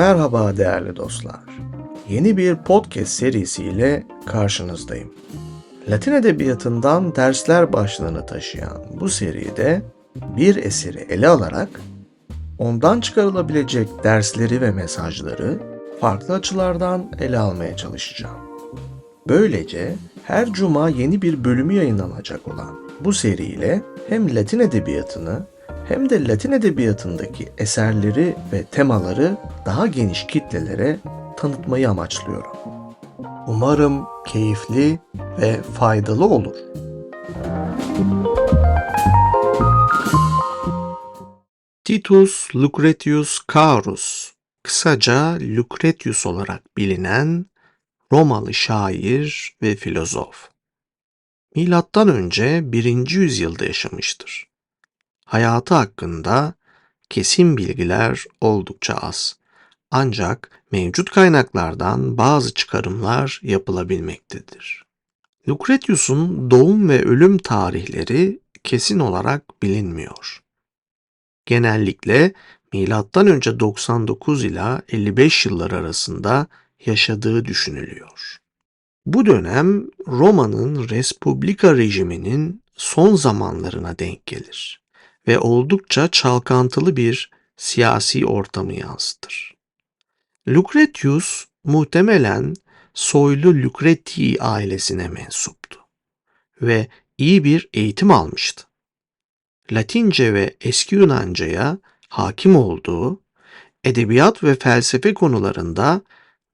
Merhaba değerli dostlar. Yeni bir podcast serisiyle karşınızdayım. Latin edebiyatından dersler başlığını taşıyan bu seride bir eseri ele alarak ondan çıkarılabilecek dersleri ve mesajları farklı açılardan ele almaya çalışacağım. Böylece her cuma yeni bir bölümü yayınlanacak olan bu seriyle hem Latin edebiyatını hem de Latin edebiyatındaki eserleri ve temaları daha geniş kitlelere tanıtmayı amaçlıyorum. Umarım keyifli ve faydalı olur. Titus Lucretius Carus, kısaca Lucretius olarak bilinen Romalı şair ve filozof. Milattan önce 1. yüzyılda yaşamıştır. Hayatı hakkında kesin bilgiler oldukça az. Ancak mevcut kaynaklardan bazı çıkarımlar yapılabilmektedir. Lucretius'un doğum ve ölüm tarihleri kesin olarak bilinmiyor. Genellikle milattan önce 99 ila 55 yıllar arasında yaşadığı düşünülüyor. Bu dönem Roma'nın Respublika rejiminin son zamanlarına denk gelir ve oldukça çalkantılı bir siyasi ortamı yansıtır. Lucretius muhtemelen soylu Lucretii ailesine mensuptu ve iyi bir eğitim almıştı. Latince ve eski Yunanca'ya hakim olduğu, edebiyat ve felsefe konularında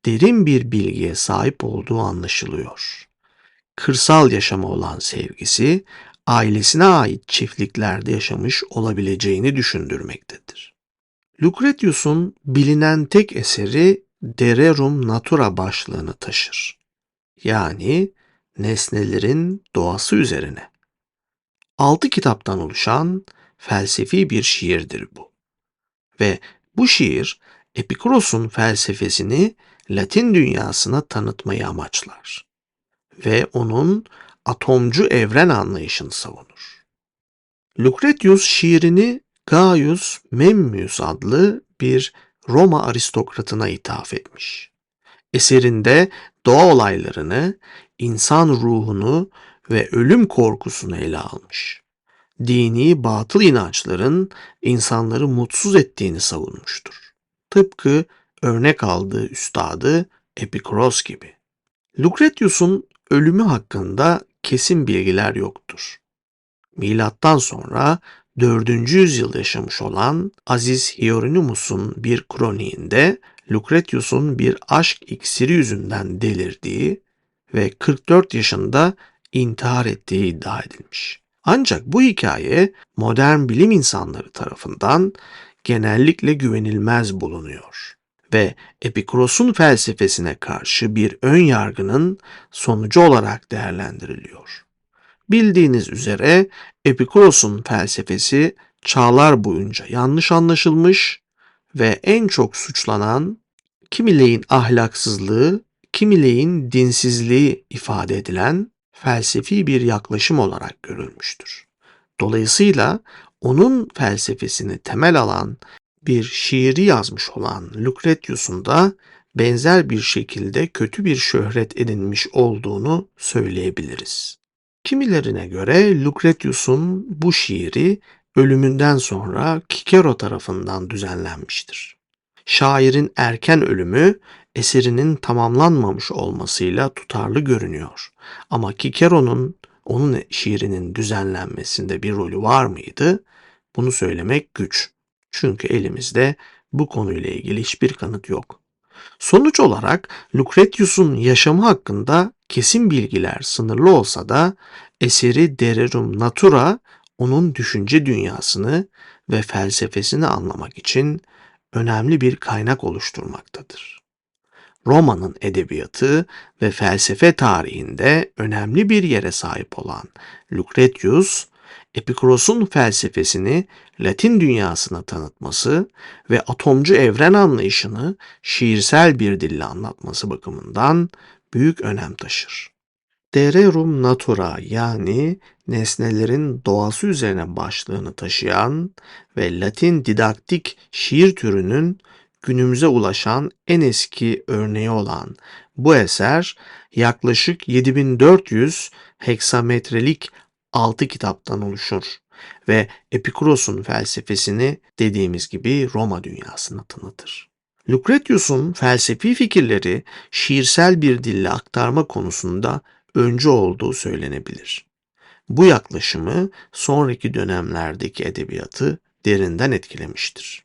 derin bir bilgiye sahip olduğu anlaşılıyor. Kırsal yaşama olan sevgisi ailesine ait çiftliklerde yaşamış olabileceğini düşündürmektedir. Lucretius'un bilinen tek eseri De Rerum Natura başlığını taşır. Yani nesnelerin doğası üzerine. Altı kitaptan oluşan felsefi bir şiirdir bu. Ve bu şiir Epikuros'un felsefesini Latin dünyasına tanıtmayı amaçlar ve onun atomcu evren anlayışını savunur. Lucretius şiirini Gaius Memmius adlı bir Roma aristokratına ithaf etmiş. Eserinde doğa olaylarını, insan ruhunu ve ölüm korkusunu ele almış. Dini batıl inançların insanları mutsuz ettiğini savunmuştur. Tıpkı örnek aldığı üstadı Epikuros gibi. Lucretius'un ölümü hakkında kesin bilgiler yoktur. Milattan sonra 4. yüzyılda yaşamış olan Aziz Hieronymus'un bir kroniğinde Lucretius'un bir aşk iksiri yüzünden delirdiği ve 44 yaşında intihar ettiği iddia edilmiş. Ancak bu hikaye modern bilim insanları tarafından genellikle güvenilmez bulunuyor ve Epikuros'un felsefesine karşı bir ön yargının sonucu olarak değerlendiriliyor. Bildiğiniz üzere Epikuros'un felsefesi çağlar boyunca yanlış anlaşılmış ve en çok suçlanan kimileyin ahlaksızlığı, kimileyin dinsizliği ifade edilen felsefi bir yaklaşım olarak görülmüştür. Dolayısıyla onun felsefesini temel alan bir şiiri yazmış olan Lucretius'un da benzer bir şekilde kötü bir şöhret edinmiş olduğunu söyleyebiliriz. Kimilerine göre Lucretius'un bu şiiri ölümünden sonra Kikero tarafından düzenlenmiştir. Şairin erken ölümü eserinin tamamlanmamış olmasıyla tutarlı görünüyor. Ama Kikero'nun onun şiirinin düzenlenmesinde bir rolü var mıydı? Bunu söylemek güç. Çünkü elimizde bu konuyla ilgili hiçbir kanıt yok. Sonuç olarak Lucretius'un yaşamı hakkında kesin bilgiler sınırlı olsa da eseri Dererum Natura onun düşünce dünyasını ve felsefesini anlamak için önemli bir kaynak oluşturmaktadır. Roma'nın edebiyatı ve felsefe tarihinde önemli bir yere sahip olan Lucretius, Epikuros'un felsefesini Latin dünyasına tanıtması ve atomcu evren anlayışını şiirsel bir dille anlatması bakımından büyük önem taşır. De Rerum Natura yani nesnelerin doğası üzerine başlığını taşıyan ve Latin didaktik şiir türünün günümüze ulaşan en eski örneği olan bu eser yaklaşık 7400 heksametrelik 6 kitaptan oluşur ve Epikuros'un felsefesini dediğimiz gibi Roma dünyasına tanıtır. Lucretius'un felsefi fikirleri şiirsel bir dille aktarma konusunda öncü olduğu söylenebilir. Bu yaklaşımı sonraki dönemlerdeki edebiyatı derinden etkilemiştir.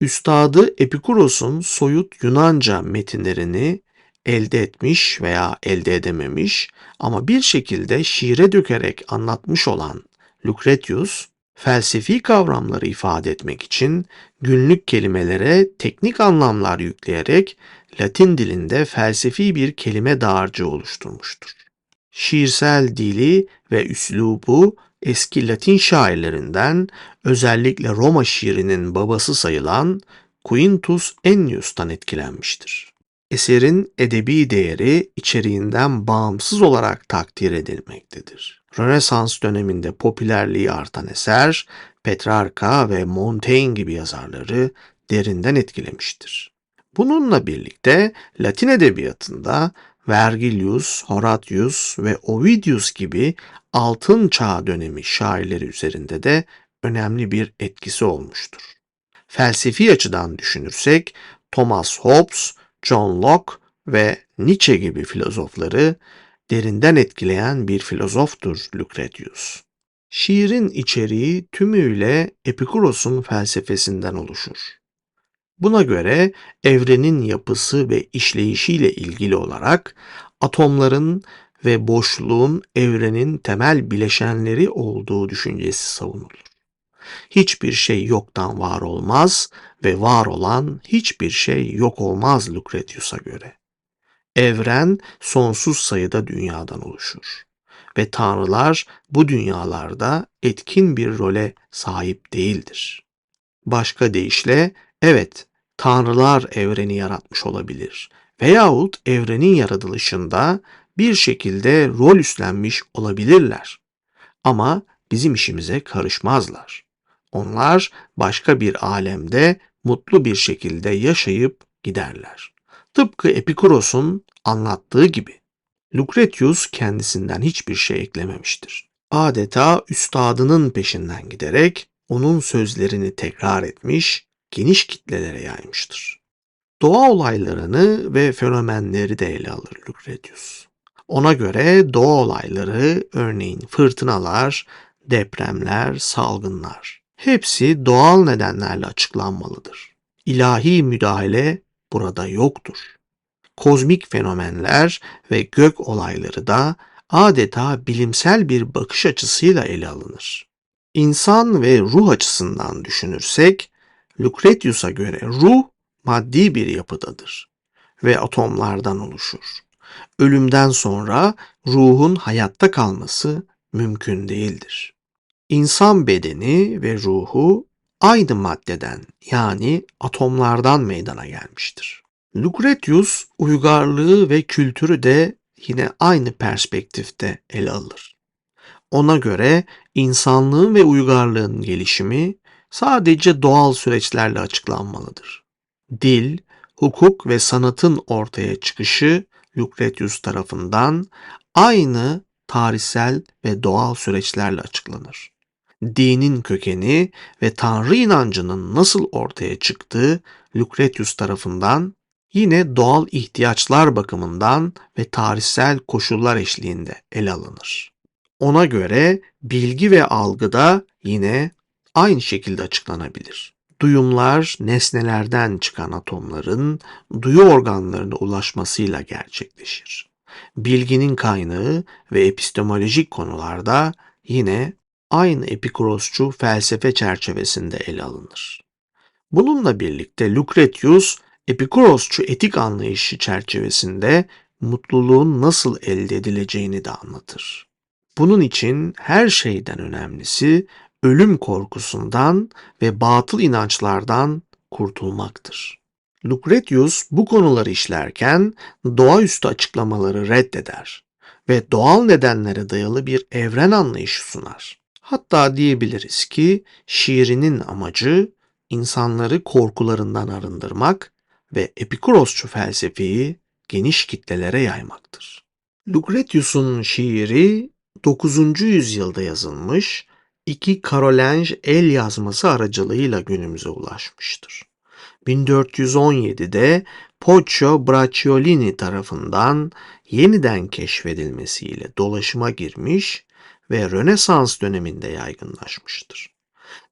Üstadı Epikuros'un soyut Yunanca metinlerini elde etmiş veya elde edememiş ama bir şekilde şiire dökerek anlatmış olan Lucretius, felsefi kavramları ifade etmek için günlük kelimelere teknik anlamlar yükleyerek Latin dilinde felsefi bir kelime dağarcığı oluşturmuştur. Şiirsel dili ve üslubu eski Latin şairlerinden özellikle Roma şiirinin babası sayılan Quintus Ennius'tan etkilenmiştir. Eserin edebi değeri içeriğinden bağımsız olarak takdir edilmektedir. Rönesans döneminde popülerliği artan eser, Petrarca ve Montaigne gibi yazarları derinden etkilemiştir. Bununla birlikte Latin edebiyatında Vergilius, Horatius ve Ovidius gibi altın çağ dönemi şairleri üzerinde de önemli bir etkisi olmuştur. Felsefi açıdan düşünürsek Thomas Hobbes, John Locke ve Nietzsche gibi filozofları derinden etkileyen bir filozoftur Lucretius. Şiirin içeriği tümüyle Epikuros'un felsefesinden oluşur. Buna göre evrenin yapısı ve işleyişiyle ilgili olarak atomların ve boşluğun evrenin temel bileşenleri olduğu düşüncesi savunulur. Hiçbir şey yoktan var olmaz ve var olan hiçbir şey yok olmaz Lucretius'a göre. Evren sonsuz sayıda dünyadan oluşur ve tanrılar bu dünyalarda etkin bir role sahip değildir. Başka deyişle evet tanrılar evreni yaratmış olabilir veyahut evrenin yaratılışında bir şekilde rol üstlenmiş olabilirler. Ama bizim işimize karışmazlar. Onlar başka bir alemde mutlu bir şekilde yaşayıp giderler. Tıpkı Epikuros'un anlattığı gibi. Lucretius kendisinden hiçbir şey eklememiştir. Adeta üstadının peşinden giderek onun sözlerini tekrar etmiş, geniş kitlelere yaymıştır. Doğa olaylarını ve fenomenleri de ele alır Lucretius. Ona göre doğa olayları örneğin fırtınalar, depremler, salgınlar hepsi doğal nedenlerle açıklanmalıdır. İlahi müdahale burada yoktur. Kozmik fenomenler ve gök olayları da adeta bilimsel bir bakış açısıyla ele alınır. İnsan ve ruh açısından düşünürsek, Lucretius'a göre ruh maddi bir yapıdadır ve atomlardan oluşur. Ölümden sonra ruhun hayatta kalması mümkün değildir. İnsan bedeni ve ruhu aynı maddeden yani atomlardan meydana gelmiştir. Lucretius uygarlığı ve kültürü de yine aynı perspektifte ele alır. Ona göre insanlığın ve uygarlığın gelişimi sadece doğal süreçlerle açıklanmalıdır. Dil, hukuk ve sanatın ortaya çıkışı Lucretius tarafından aynı tarihsel ve doğal süreçlerle açıklanır. Dinin kökeni ve Tanrı inancının nasıl ortaya çıktığı Lucretius tarafından yine doğal ihtiyaçlar bakımından ve tarihsel koşullar eşliğinde ele alınır. Ona göre bilgi ve algı da yine aynı şekilde açıklanabilir. Duyumlar nesnelerden çıkan atomların duyu organlarına ulaşmasıyla gerçekleşir. Bilginin kaynağı ve epistemolojik konularda yine aynı Epikurosçu felsefe çerçevesinde ele alınır. Bununla birlikte Lucretius Epikurosçu etik anlayışı çerçevesinde mutluluğun nasıl elde edileceğini de anlatır. Bunun için her şeyden önemlisi ölüm korkusundan ve batıl inançlardan kurtulmaktır. Lucretius bu konuları işlerken doğaüstü açıklamaları reddeder ve doğal nedenlere dayalı bir evren anlayışı sunar. Hatta diyebiliriz ki şiirinin amacı insanları korkularından arındırmak ve Epikurosçu felsefeyi geniş kitlelere yaymaktır. Lucretius'un şiiri 9. yüzyılda yazılmış, iki Karolinj el yazması aracılığıyla günümüze ulaşmıştır. 1417'de Poggio Bracciolini tarafından yeniden keşfedilmesiyle dolaşıma girmiş ve Rönesans döneminde yaygınlaşmıştır.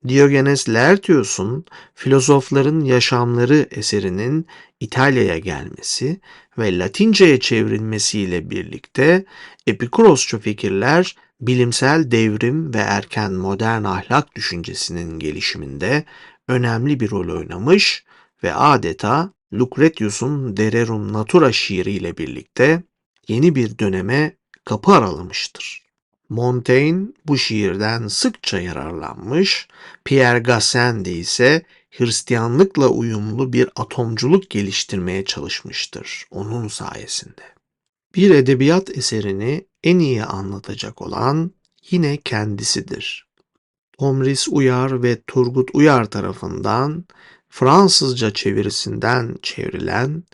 Diogenes Laertius'un Filozofların Yaşamları eserinin İtalya'ya gelmesi ve Latince'ye çevrilmesiyle birlikte Epikurosçu fikirler bilimsel devrim ve erken modern ahlak düşüncesinin gelişiminde önemli bir rol oynamış ve adeta Lucretius'un De Rerum Natura şiiriyle birlikte yeni bir döneme kapı aralamıştır. Montaigne bu şiirden sıkça yararlanmış, Pierre Gassendi ise Hristiyanlıkla uyumlu bir atomculuk geliştirmeye çalışmıştır onun sayesinde. Bir edebiyat eserini en iyi anlatacak olan yine kendisidir. Tomris Uyar ve Turgut Uyar tarafından Fransızca çevirisinden çevrilen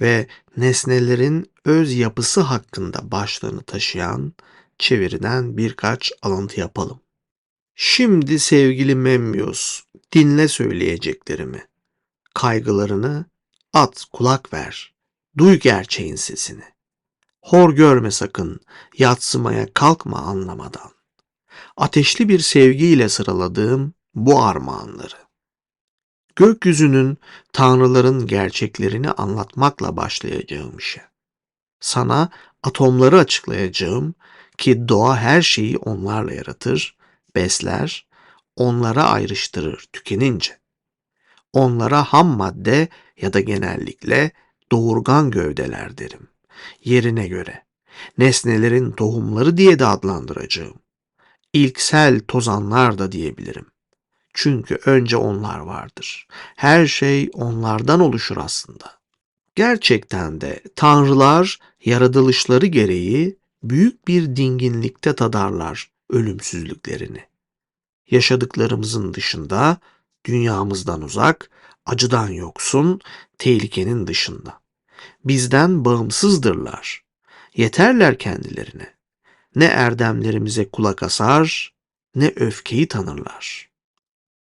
ve nesnelerin öz yapısı hakkında başlığını taşıyan çeviriden birkaç alıntı yapalım. Şimdi sevgili Memmius, dinle söyleyeceklerimi. Kaygılarını at kulak ver, duy gerçeğin sesini. Hor görme sakın, yatsımaya kalkma anlamadan. Ateşli bir sevgiyle sıraladığım bu armağanları. Gökyüzünün, tanrıların gerçeklerini anlatmakla başlayacağım işe. Sana atomları açıklayacağım ki doğa her şeyi onlarla yaratır, besler, onlara ayrıştırır tükenince. Onlara ham madde ya da genellikle doğurgan gövdeler derim. Yerine göre. Nesnelerin tohumları diye de adlandıracağım. İlksel tozanlar da diyebilirim. Çünkü önce onlar vardır. Her şey onlardan oluşur aslında. Gerçekten de tanrılar yaratılışları gereği büyük bir dinginlikte tadarlar ölümsüzlüklerini. Yaşadıklarımızın dışında, dünyamızdan uzak, acıdan yoksun, tehlikenin dışında. Bizden bağımsızdırlar. Yeterler kendilerine. Ne erdemlerimize kulak asar, ne öfkeyi tanırlar.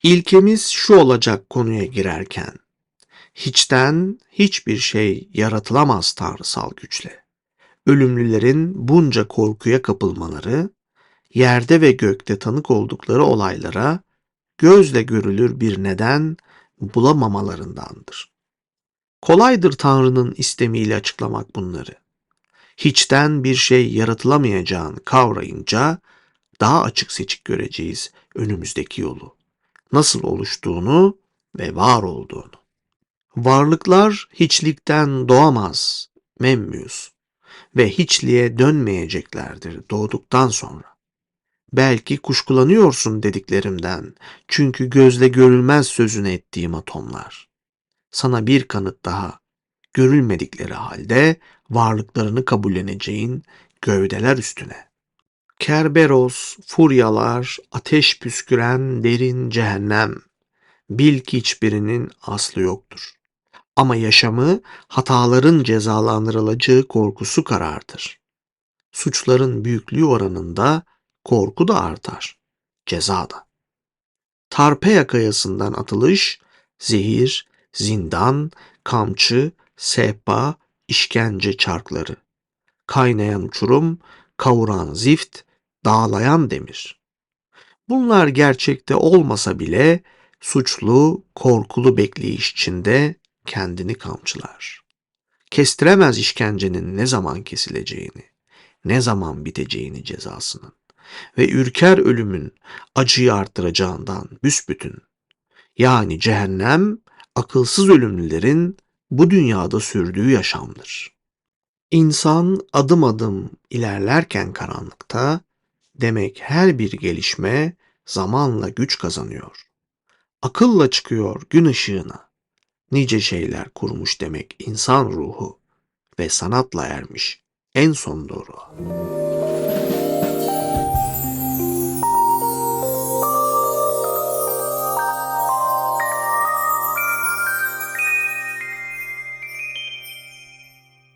İlkemiz şu olacak konuya girerken. Hiçten hiçbir şey yaratılamaz tanrısal güçle ölümlülerin bunca korkuya kapılmaları, yerde ve gökte tanık oldukları olaylara gözle görülür bir neden bulamamalarındandır. Kolaydır Tanrı'nın istemiyle açıklamak bunları. Hiçten bir şey yaratılamayacağını kavrayınca daha açık seçik göreceğiz önümüzdeki yolu. Nasıl oluştuğunu ve var olduğunu. Varlıklar hiçlikten doğamaz. Memmius ve hiçliğe dönmeyeceklerdir doğduktan sonra. Belki kuşkulanıyorsun dediklerimden çünkü gözle görülmez sözünü ettiğim atomlar. Sana bir kanıt daha, görülmedikleri halde varlıklarını kabulleneceğin gövdeler üstüne. Kerberos, furyalar, ateş püsküren derin cehennem. Bil ki hiçbirinin aslı yoktur. Ama yaşamı hataların cezalandırılacağı korkusu karartır. Suçların büyüklüğü oranında korku da artar, ceza da. Tarpeya kayasından atılış, zehir, zindan, kamçı, sehpa, işkence çarkları. Kaynayan uçurum, kavuran zift, dağlayan demir. Bunlar gerçekte olmasa bile suçlu, korkulu bekleyiş içinde kendini kamçılar. Kestiremez işkencenin ne zaman kesileceğini, ne zaman biteceğini cezasının ve ürker ölümün acıyı arttıracağından büsbütün. Yani cehennem akılsız ölümlülerin bu dünyada sürdüğü yaşamdır. İnsan adım adım ilerlerken karanlıkta demek her bir gelişme zamanla güç kazanıyor. Akılla çıkıyor gün ışığına nice şeyler kurmuş demek insan ruhu ve sanatla ermiş en son doğru.